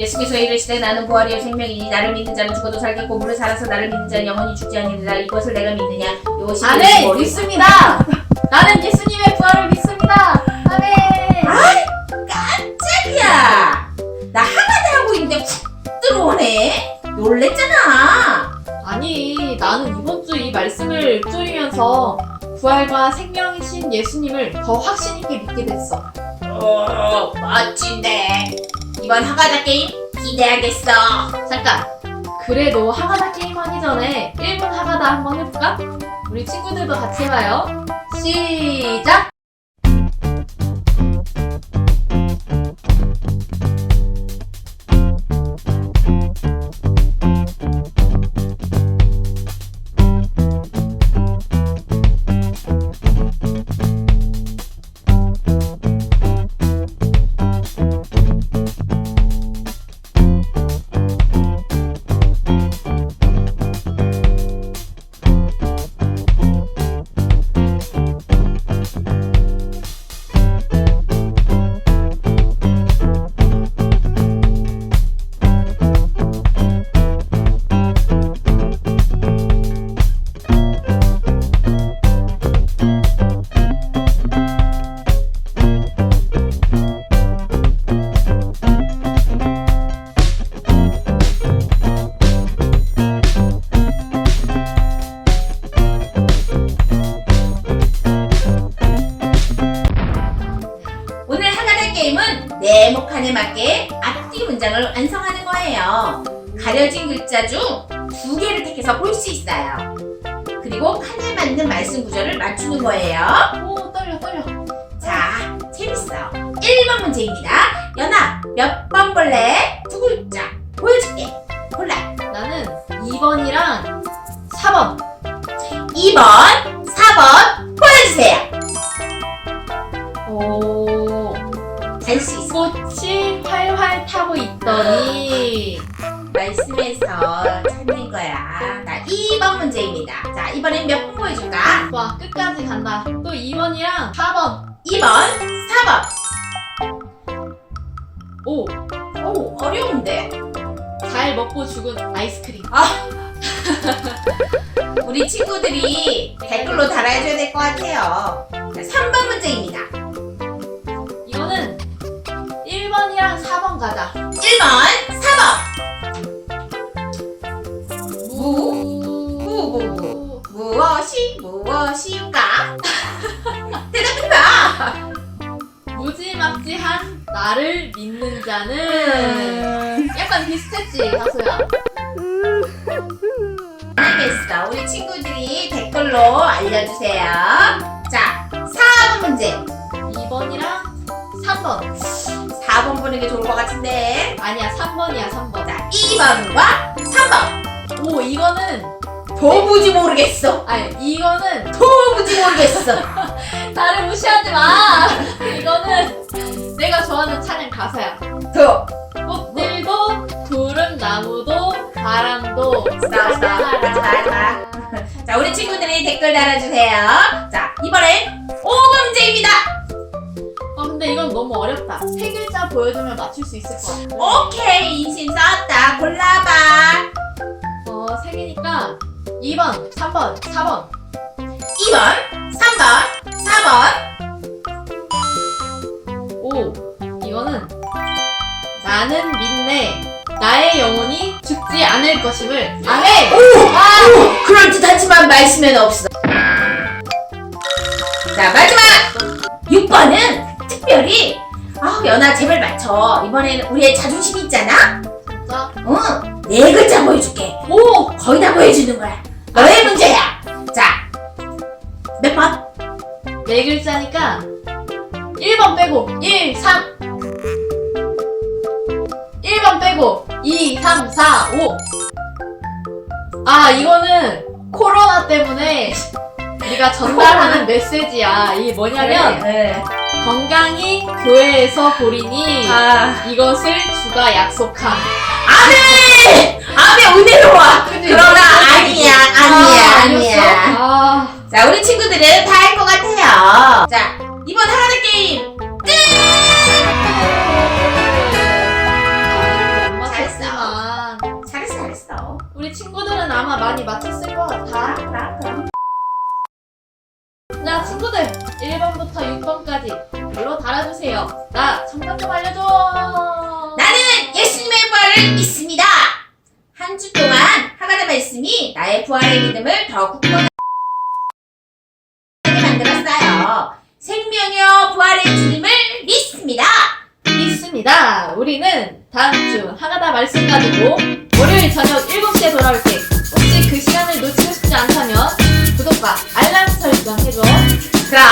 예수께서 이르시되 나는 부활이요 생명이니 나를 믿는 자는 죽어도 살겠고 물을 살아서 나를 믿는 자는 영원히 죽지 아니리라 이것을 내가 믿느냐 요시 아멘 믿습니다. 나는 예수님의 부활을 믿습니다. 아멘. 아이 깜짝이야 나 하나도 하고 있는데 훅 들어오네 놀랬잖아 아니 나는 이번 주 이 말씀을 읊조리면서 부활과 생명이신 예수님을 더 확신 있게 믿게 됐어. 어 멋진데 이번 하가다 게임 기대하겠어 잠깐. 그래도 하가다 게임 하기 전에 1분 하가다 한번 해볼까? 우리 친구들도 같이 해봐요. 시작! 문장을 완성하는 거예요. 가려진 글자 중 두 개를 택해서 볼 수 있어요. 그리고 칸에 맞는 말씀 구절을 맞추는 거예요. 오 떨려 떨려. 자, 재밌어요. 1번 문제입니다. 연아, 몇 번 볼래? 말씀에서 찾는 거야. 자, 2번 문제입니다. 자, 이번엔 몇 번 보여줄까? 와 끝까지 간다. 또 2번이랑 4번. 2번, 4번. 오. 오, 어려운데? 잘 먹고 죽은 아이스크림. 우리 친구들이 댓글로 달아줘야 될 것 같아요. 자, 3번 문제입니다. 이거는 1번이랑 4번 가자. 1번, 4번. 무엇일까? 대답해봐. 무지막지한 나를 믿는 자는 약간 비슷했지 다소야. 알겠어. 우리 친구들이 댓글로 알려주세요. 자, 4번 문제. 2번이랑 3번. 4번 보는 게 좋을 것 같은데. 아니야 3번이야 3번. 자, 2번과 3번. 오 이거는 도무지 모르겠어. 아니 이거는 도무지 모르겠어. 나를 무시하지 마. 이거는 내가 좋아하는 찬양 가사야. 도. 꽃들도 푸른 나무도 바람도 마. 자, 우리 친구들이 댓글 달아주세요. 자, 이번엔 5번 문제입니다. 어 근데 이건 너무 어렵다. 세 글자 보여주면 맞출 수 있을 것 같아. 오케이, 인심 썼 2번, 3번, 4번. 2번, 3번, 4번. 오 이거는 나는 믿네. 나의 영혼이 죽지 않을 것임을. 아멘. 오! 아! 오! 그럴듯하지만 말씀엔 없어. 자, 마지막! 6번은 특별히, 아 연아, 제발 맞춰. 이번에는 우리의 자존심 있잖아? 진짜. 응, 네 글자 보여줄게. 오 거의 다 보여주는 거야. 너의 문제야. 자, 몇 번? 네 글자니까 1번 빼고 1, 3 1번 빼고 2, 3, 4, 5 아, 이거는 코로나 때문에 우리가 전달하는 메시지야. 이게 뭐냐면 네. 건강히 교회에서 보리니 아, 이것을 주가 약속함. 아멘! 아메 은혜로워. 그러나 아니야, 아니야, 아, 아니야. 아, 자, 우리 친구들은 다 할 것 같아요. 자 이번 하나의 게임. 우리 친구들은 아마 많이 맞췄을 것 같아. 나, 나. 자, 친구들 1번부터 6번까지 별로 달아주세요. 나 정답 좀 알려줘. 나는 예수님의 말을 믿습니다. 나의 부활의 믿음을 더 굳건하게 만들었어요. 생명이여 부활의 주님을 믿습니다. 믿습니다. 우리는 다음 주 하가다 말씀 가지고 월요일 저녁 7시에 돌아올 때 혹시 그 시간을 놓치고 싶지 않다면 구독과 알람 설정 해줘. 그럼